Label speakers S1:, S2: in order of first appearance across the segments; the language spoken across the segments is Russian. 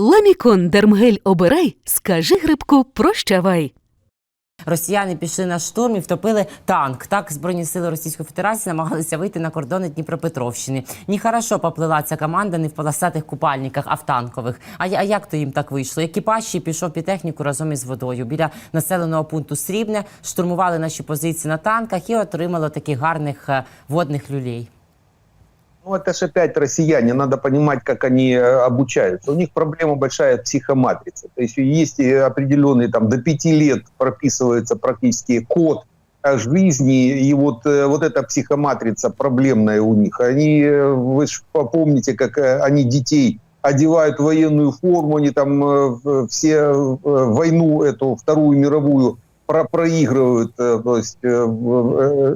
S1: Ламікон Дермгель обирай, скажи грибку прощавай.
S2: Росіяни пішли на штурм і втопили танк. Так збройні сили Російської Федерації намагалися вийти на кордони Дніпропетровщини. Ні хорошо поплила ця команда не в полосатих купальниках, а в танкових. А, а як то їм так вийшло? Екіпаж ще пішов під техніку разом із водою. Біля населеного пункту Срібне штурмували наші позиції на танках і отримали таких гарних е, водних люлей.
S3: Ну, это же опять россияне, надо понимать, как они э, обучаются. У них проблема большая психоматрица. То есть есть э, определенный, там, до пяти лет прописывается практически код жизни, и вот, э, вот эта психоматрица проблемная у них. Они, вы же помните, как они детей одевают военную форму, они там все войну эту, Вторую мировую, про проигрывают, то есть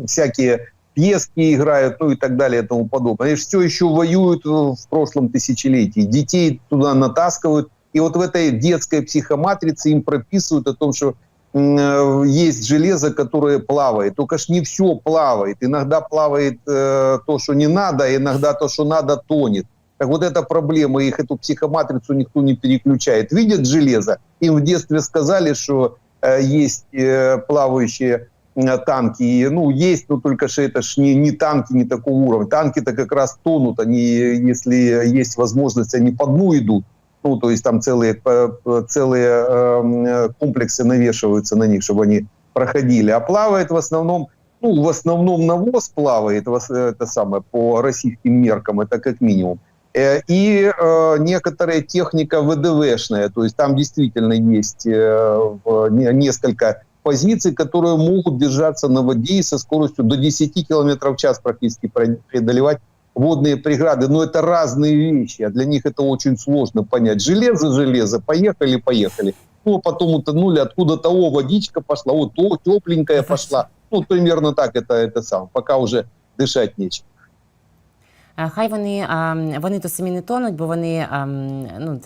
S3: всякие пьески играют, ну и так далее и тому подобное. Они все еще воюют в в прошлом тысячелетии. Детей туда натаскивают. И вот в этой детской психоматрице им прописывают о том, что э, есть железо, которое плавает. Только ж не все плавает. Иногда плавает э, то, что не надо, а иногда то, что надо, тонет. Так вот эта проблема, их эту психоматрицу никто не переключает. Видят железо, им в детстве сказали, что э, есть э, плавающие э, танки. И, Ну, есть, но только что это ж не, не танки не такого уровня. Танки-то как раз тонут, они, если есть возможность, они по дну идут. Ну, то есть там целые, э, э, целые эм, э, комплексы навешиваются на них, чтобы они проходили. А плавает в основном, ну, в основном навоз плавает, э, это самое, по российским меркам, это как минимум. Э, И э, некоторая техника ВДВшная, то есть там действительно есть э, несколько позиций, которые могут держаться на воде и со скоростью до 10 км в час практически пре- преодолевать водные преграды. Но это разные вещи, а для них это очень сложно понять. Железо, железо, поехали, поехали. Ну, а потом утонули, откуда-то, о, водичка пошла, о, то тепленькая пошла. Ну, примерно так это, это сам, пока уже дышать нечем.
S2: Е, Хай вони, вони то самі не тонуть, бо вони ну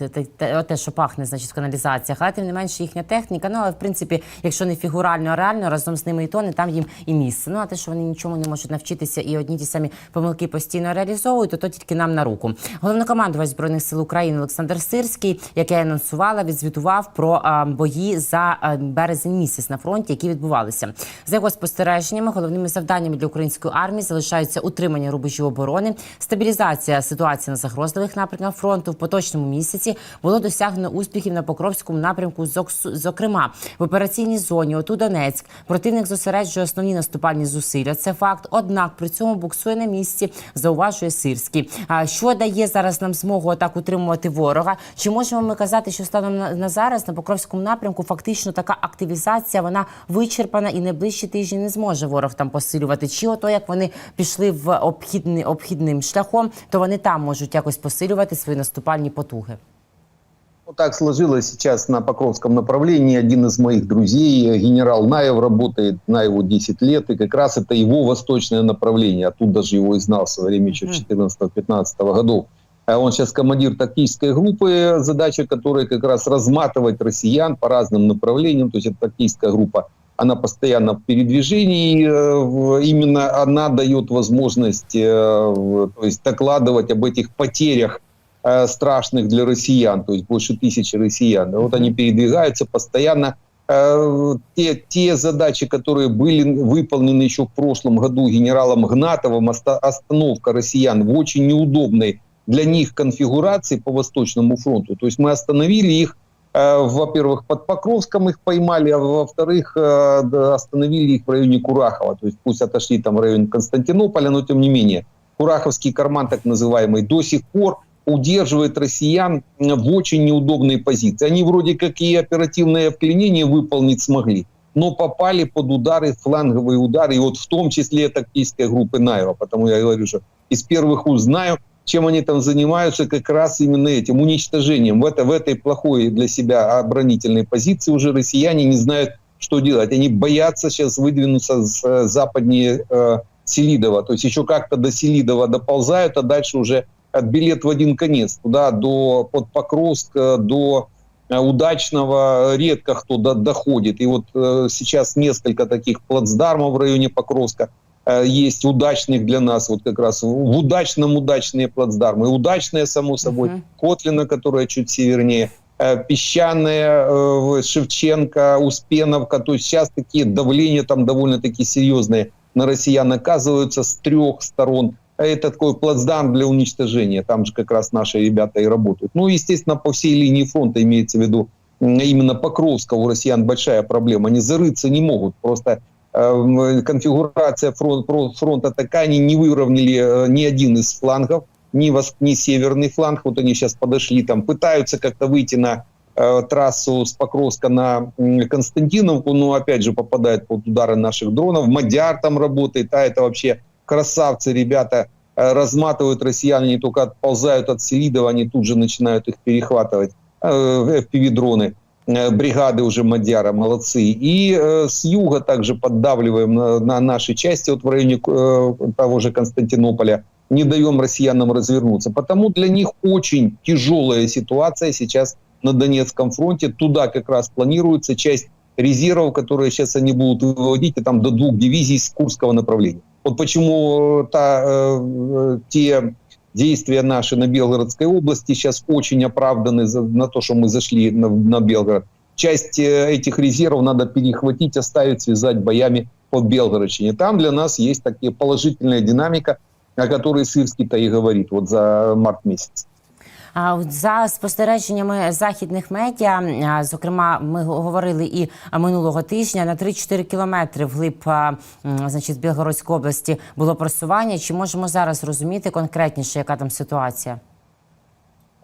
S2: те, що пахне, значить в каналізаціях. Але тим не менше їхня техніка. Ну але в принципі, якщо не фігурально, а реально разом з ними і тоне, там їм і місце. Ну а те, що вони нічому не можуть навчитися, і одні ті самі помилки постійно реалізовують, то то тільки нам на руку. Головнокомандувач збройних сил України Олександр Сирський, як я анонсувала, відзвітував про бої за ем, березень місяць на фронті, які відбувалися. За його спостереженнями, головними завданнями для української армії залишаються утримання рубежів оборони, стабілізація ситуації на загрозливих напрямках фронту. В поточному місяці було досягнено успіхів на Покровському напрямку. Зокрема, в операційній зоні ОТУ Донецьк противник зосереджує основні наступальні зусилля. Це факт. Однак при цьому буксує на місці, зауважує Сирський. А що дає зараз нам змогу так утримувати ворога? Чи можемо ми казати, що станом на зараз на Покровському напрямку фактично така активізація вона вичерпана і найближчі тижні не зможе ворог там посилювати? Чи ото як вони пішли в обхідний обхідним шляхом, то вони там можуть якось посилювати свої наступальні потуги?
S3: Вот так сложилось сейчас на Покровском направлении. Один из моих друзей, генерал Наев, работает на его 10 лет, и как раз это его восточное направление. Оттуда даже его и знал в свое время еще в
S2: Мгм.
S3: 14-15 годов. А Он сейчас командир тактической группы, задача которой как раз разматывать россиян по разным направлениям. То есть это тактическая группа, она постоянно в передвижении. э, Именно она дает возможность э, то есть докладывать об этих потерях э, страшных для россиян, то есть больше тысячи россиян. Вот они передвигаются постоянно. Те, те задачи, которые были выполнены еще в прошлом году генералом Гнатовым, оста- остановка россиян в очень неудобной для них конфигурации по Восточному фронту. То есть мы остановили их, во-первых, под Покровском их поймали, а во-вторых, э, остановили их в районе Курахова. То есть пусть отошли там в район Константинополя, но тем не менее. Кураховский карман, так называемый, до сих пор удерживает россиян в очень неудобной позиции. Они вроде как и оперативное вклинение выполнить смогли, но попали под удары, фланговые удары, и вот в том числе тактической группы Наева. Потому я говорю, что из первых уст знаю, чем они там занимаются, как раз именно этим уничтожением. В, это, в этой плохой для себя оборонительной позиции уже россияне не знают, что делать. Они боятся сейчас выдвинуться с э, западнее э, Селидова. То есть еще как-то до Селидова доползают, а дальше уже билет в один конец. Туда до под Покровск, э, до э, удачного редко кто до- доходит. И вот э, сейчас несколько таких плацдармов в районе Покровска. Э, есть удачных для нас, вот как раз в удачном удачные плацдармы. Удачная, само собой,
S2: Мгм.
S3: Котлина, которая чуть севернее, э, Песчаная, э, Шевченко, Успеновка. То есть сейчас такие давления там довольно-таки серьезные на россиян оказываются с трех сторон. Это такой плацдарм для уничтожения. Там же как раз наши ребята и работают. Ну, естественно, по всей линии фронта имеется в виду именно Покровска у россиян большая проблема. Они зарыться не могут. Просто конфигурация фронт, фронт- фронта такая, они не выровняли э, ни один из флангов, ни, вос- ни северный фланг. Вот они сейчас подошли, там пытаются как-то выйти на э, трассу с Покровска на Константиновку, но опять же попадают под удары наших дронов. Мадяр там работает, а это вообще красавцы, ребята. Э, Разматывают россиян, они только отползают от Селидова, они тут же начинают их перехватывать. Э, FPV-дроны э, бригады уже Мадяра, молодцы. И э, с юга также поддавливаем на, на наши части, вот в районе э, того же Константинополя, не даем россиянам развернуться. Потому для них очень тяжелая ситуация сейчас на Донецком фронте. Туда как раз планируется часть резервов, которые сейчас они будут выводить, и там до двух дивизий с Курского направления. Вот почему э, та, э, э, те действия наши на Белгородской области сейчас очень оправданы за, на то, что мы зашли на, на Белгород. Часть э, этих резервов надо перехватить, оставить, связать боями под Белгородчине. Там для нас есть такие положительная динамика, о которой Сырский-то и говорит вот за март месяц.
S2: А от за спостереженнями західних медіа, а, зокрема, ми говорили і минулого тижня на 3-4 кілометри вглиб а, м, значить, Білгородської області було просування. Чи можемо зараз розуміти конкретніше, яка там ситуація?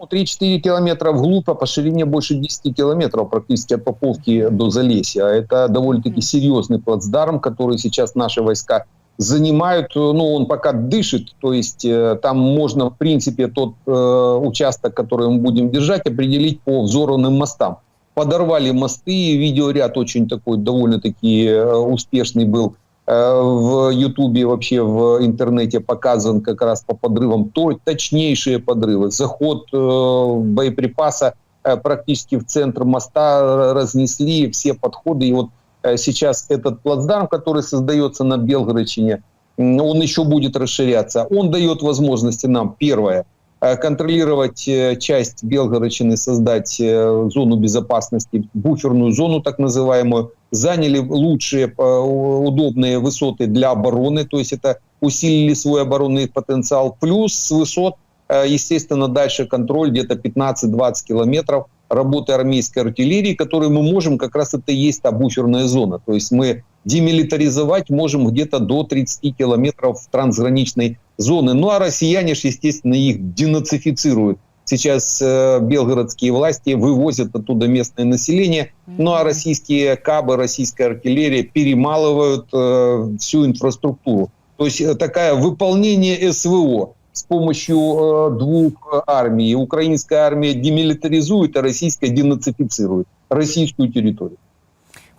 S3: Ну, 3-4 километра вглубь, а по ширине больше 10 километров практически от Поповки до Залесья. Это довольно-таки серьезный плацдарм, который сейчас наши войска занимают. Ну, он пока дышит, то есть э, там можно, в принципе, тот э, участок, который мы будем держать, определить по взорванным мостам. Подорвали мосты, видеоряд очень такой довольно-таки э, успешный был Э, в Ютубе вообще в интернете показан как раз по подрывам то точнейшие подрывы. Заход э, боеприпаса э, практически в центр моста разнесли все подходы. И вот э, сейчас этот плацдарм, который создается на Белгородчине, он еще будет расширяться. Он дает возможности нам, первое, э, контролировать э, часть Белгородчины, создать э, зону безопасности, буферную зону так называемую, заняли лучшие, э, удобные высоты для обороны, то есть это усилили свой оборонный потенциал. Плюс с высот, э, естественно, дальше контроль где-то 15-20 километров работы армейской артиллерии, которую мы можем, как раз это и есть та буферная зона. То есть мы демилитаризовать можем где-то до 30 километров трансграничной зоны. Ну а россияне же, естественно, их денацифицируют. Сейчас э, белгородские власти вывозят оттуда местное население, ну а российские кабы, российская артиллерия перемалывают э, всю инфраструктуру. То есть э, такое выполнение СВО с помощью э, двух армий. Украинская армия демилитаризует, а российская денацифицирует российскую территорию.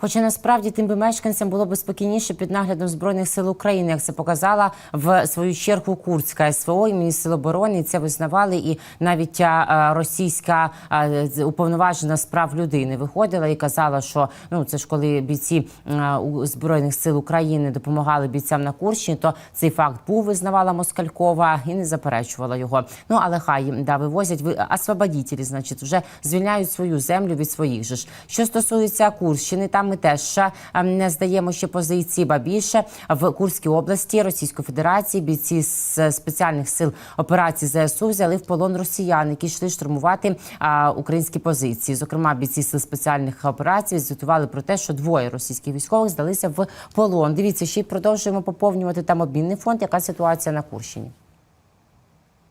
S2: Хоча насправді тим би мешканцям було б спокійніше під наглядом збройних сил України, як це показала в свою чергу Курська СВО і міністр оборони. Це визнавали, і навіть російська уповноважена з прав людини виходила і казала, що ну це ж коли бійці збройних сил України допомагали бійцям на Курщині, то цей факт був визнавала Москалькова і не заперечувала його. Ну але хай да вивозять ви освободітелі, значить, вже звільняють свою землю від своїх же ж. Що стосується Курщини, там ми теж ем, не здаємо ще позиції, ба більше в Курській області Російської Федерації бійці з спеціальних сил операції ЗСУ взяли в полон росіян, які йшли штурмувати українські позиції. Зокрема, бійці сил спеціальних операцій звітували про те, що двоє російських військових здалися в полон. Дивіться, ще й продовжуємо поповнювати там обмінний фонд. Яка ситуація на Курщині?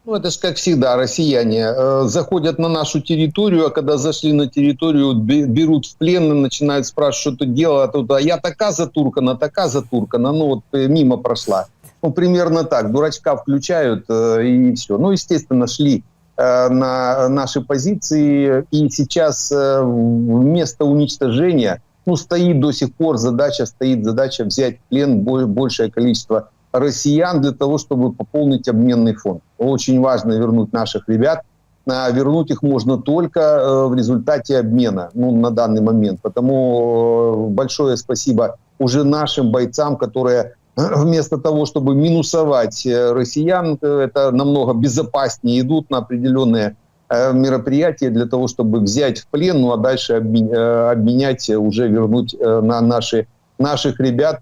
S3: Ну, это же, как всегда, россияне э, заходят на нашу территорию, а когда зашли на территорию, бе- берут в плен и начинают спрашивать, что ты делала тут, а я така затуркана, така затуркана, ну вот э, мимо прошла. Ну, примерно так, дурачка включают э, и все. Ну, естественно, шли э, на наши позиции, и сейчас э, вместо уничтожения, ну, стоит до сих пор задача, стоит задача взять в плен бо- большее количество россиян для того, чтобы пополнить обменный фонд. Очень важно вернуть наших ребят. А вернуть их можно только э, в результате обмена ну, на данный момент. Потому э, большое спасибо уже нашим бойцам, которые вместо того, чтобы минусовать э, россиян, это намного безопаснее идут на определенные мероприятия для того, чтобы взять в плен, ну а дальше обмен- обменять, уже вернуть на наши, наших ребят,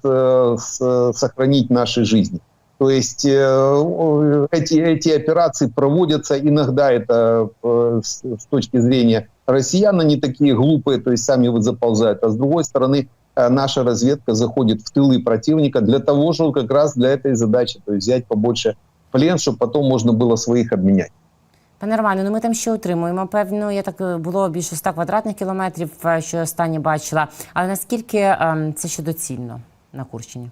S3: сохранить наши жизни. То есть э, о, эти, эти операции проводятся иногда, это э, с, с точки зрения россиян, они такие глупые, то есть сами вот заползают, а с другой стороны э, наша разведка заходит в тылы противника для того, чтобы как раз для этой задачи, то есть взять побольше плен, чтобы потом можно было своих обменять.
S2: Пане Романе, ну ми там ще утримуємо. Певно, я так е, було більше 100 квадратних кілометрів, е, що я останнє бачила. Але наскільки ем, це ще доцільно на Курщині?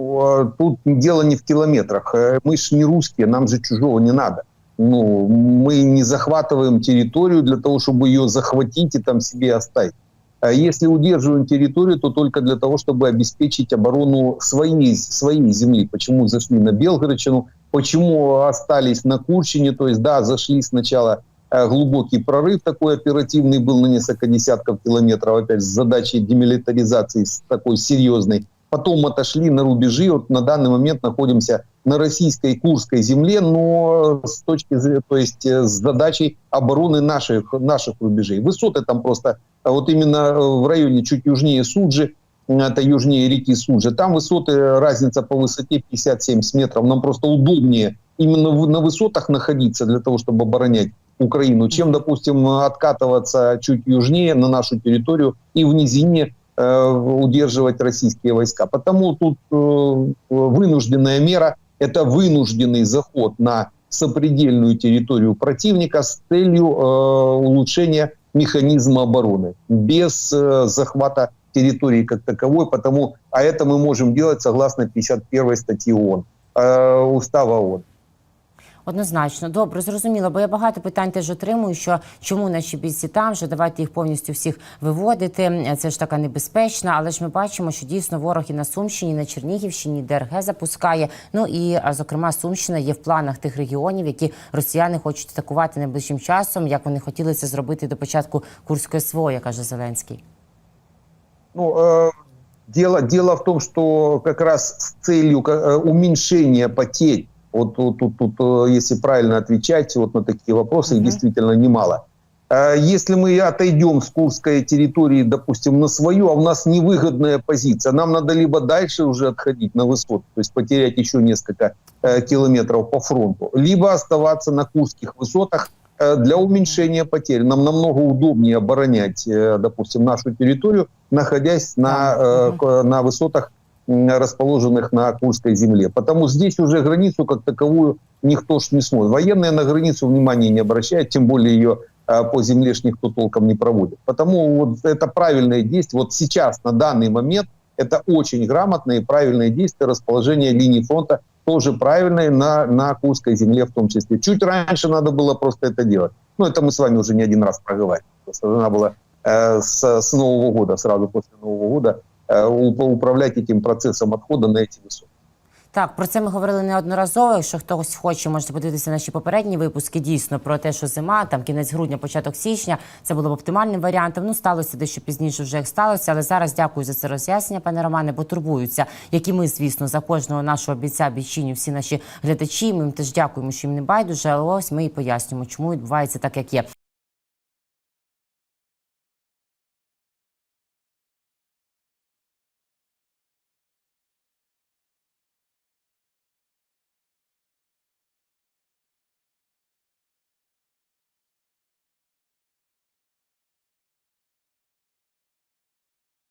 S3: О, Тут дело не в километрах. Э, Мы ж не русские, нам же чужого не надо. Ну, мы не захватываем территорию для того, чтобы ее захватить и там себе оставить. А Если удерживаем территорию, то только для того, чтобы обеспечить оборону своей, своей земли. Почему зашли на Белгородчину, почему остались на Курщине. То есть, да, зашли сначала э, глубокий прорыв такой оперативный был на несколько десятков километров, опять с задачей демилитаризации такой серьезной. Потом отошли на рубежи. Вот на данный момент находимся на российской Курской земле, но с точки зрения, то есть э, с задачей обороны наших, наших рубежей. Высоты там просто, а вот именно э, в районе чуть южнее Суджи, это южнее реки Суджи, там высоты, э, разница по высоте 50-70 метров. Нам просто удобнее именно на высотах находиться для того, чтобы оборонять Украину, чем, допустим, откатываться чуть южнее на нашу территорию и в низине удерживать российские войска. Потому тут э, вынужденная мера – это вынужденный заход на сопредельную территорию противника с целью э, улучшения механизма обороны, без э, захвата территории как таковой, потому, а это мы можем делать согласно 51 статьи ООН, э, Устава ООН.
S2: Однозначно, добре, зрозуміло, бо я багато питань теж отримую, що чому наші бійці там, що давайте їх повністю всіх виводити. Це ж така небезпечна, але ж ми бачимо, що дійсно ворог і на Сумщині, і на Чернігівщині, ДРГ запускає. Ну і зокрема, Сумщина є в планах тих регіонів, які росіяни хочуть атакувати найближчим часом, як вони хотіли це зробити до початку Курської СВО, каже Зеленський.
S3: Ну, э, дело, дело в том, что как раз с целью уменьшения потерь, вот тут, тут, тут, если правильно отвечать вот на такие вопросы, их
S2: Мгм.
S3: действительно немало. Э, Если мы отойдем с Курской территории, допустим, на свою, а у нас невыгодная позиция, нам надо либо дальше уже отходить на высоту, то есть потерять еще несколько э, километров по фронту, либо оставаться на Курских высотах э, для уменьшения потерь. Нам намного удобнее оборонять, э, допустим, нашу территорию, находясь на, к- на высотах, расположенных на Курской земле. Потому здесь уже границу как таковую никто ж не смотрит. Военные на границу внимания не обращают, тем более ее э, по земле ж никто толком не проводит. Потому вот это правильное действие. Вот сейчас, на данный момент, это очень грамотное и правильное действие расположения линии фронта тоже правильное на, на Курской земле в том числе. Чуть раньше надо было просто это делать. Ну, это мы с вами уже не один раз проговорили. Просто надо было э, с, с Нового года, сразу после Нового года, управлять этим процессом отхода на эти высоты.
S2: Так, про це ми говорили неодноразово. Якщо хтось хоче, можете подивитися наші попередні випуски. Дійсно про те, що зима, там кінець грудня, початок січня, це було б оптимальним варіантом. Ну сталося дещо пізніше, вже як сталося. Але зараз дякую за це роз'яснення, пане Романе, бо турбуються, як і ми, звісно, за кожного нашого бійця, бійчиню, всі наші глядачі. Ми їм теж дякуємо, що їм не байдуже. Але ось ми і пояснюємо, чому відбувається так, як є.